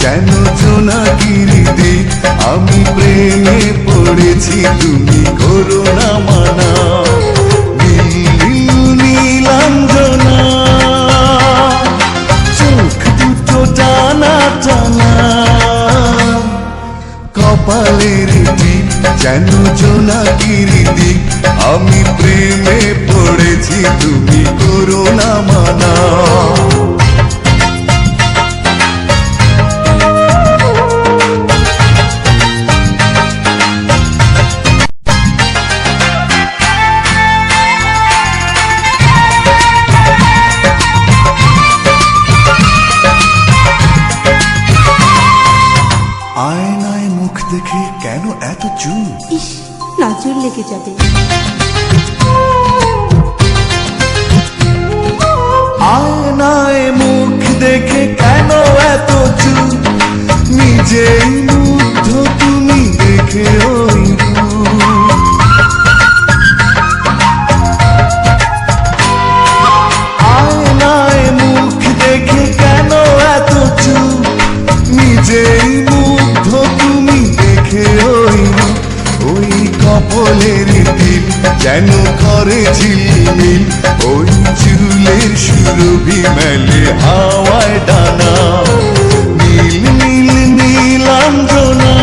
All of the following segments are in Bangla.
যেন চোনাগিরিদি আমি প্রেমে পড়েছি, তুমি করোনা মানা। নীলাঞ্জনা, চোখ দুটো টানা টানা। কপালের দিক যেন চোনাগিরিদি আমি প্রেমে পড়েছি, তুমি করোনা মানা। কেন এত চুল? ইস নজর লেগে যাবে। আয়নায় মুখ দেখে কেন এত চুল? নিজেই মুগ্ধ তুমি দেখে কপলের দিল যেন করে ঝিলমিল। ওই চুলের সুরভি মেলে হাওয়ায় ডানা। নীল নীল নীলাঞ্জনা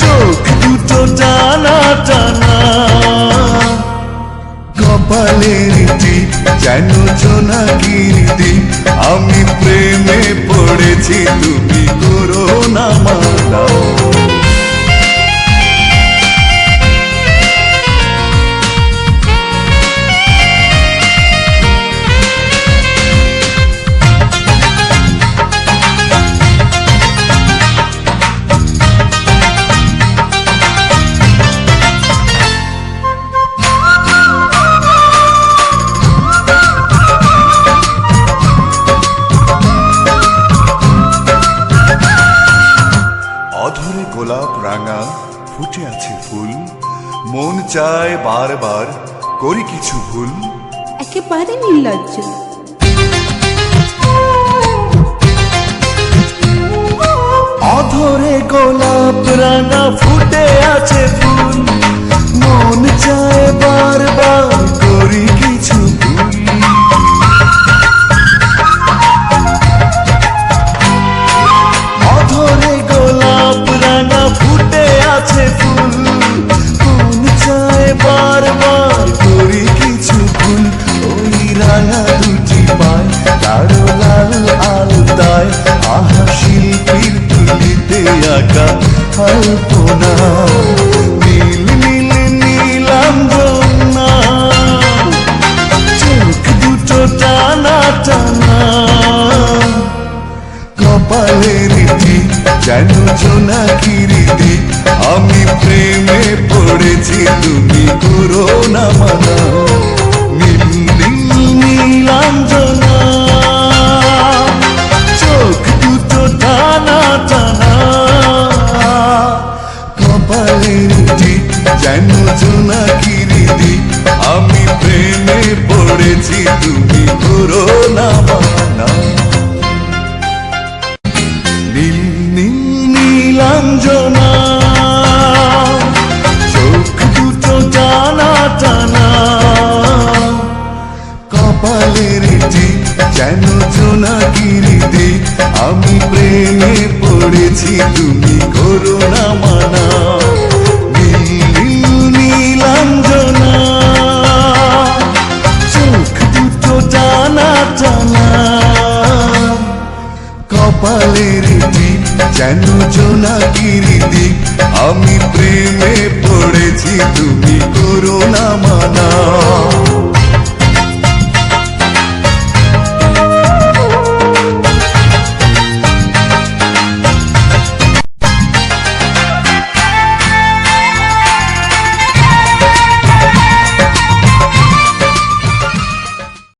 চোখ দুটো টানা টানা। কপালের টিপ যেন জোনাকির দ্বীপ আমি প্রেমে পড়েছি, তুমি করো না চায় বারবার করি কিছু ভুল? একেবারে নির্লজ্জ। অধরে গোলাপ রাঙা ফুটে আছে ফুল। মন চায় বারবার তুলিতে আঁকা নীলাঞ্জনা চোখ দুটো টানা টানা। কপালের টিপ যেন জোনাকির দিক আমি প্রেমে পড়েছি, তুমি করো না মানা কপালের যেন জোনাকির দিক আমি প্রেমে পড়েছি তুমি করো না মানা।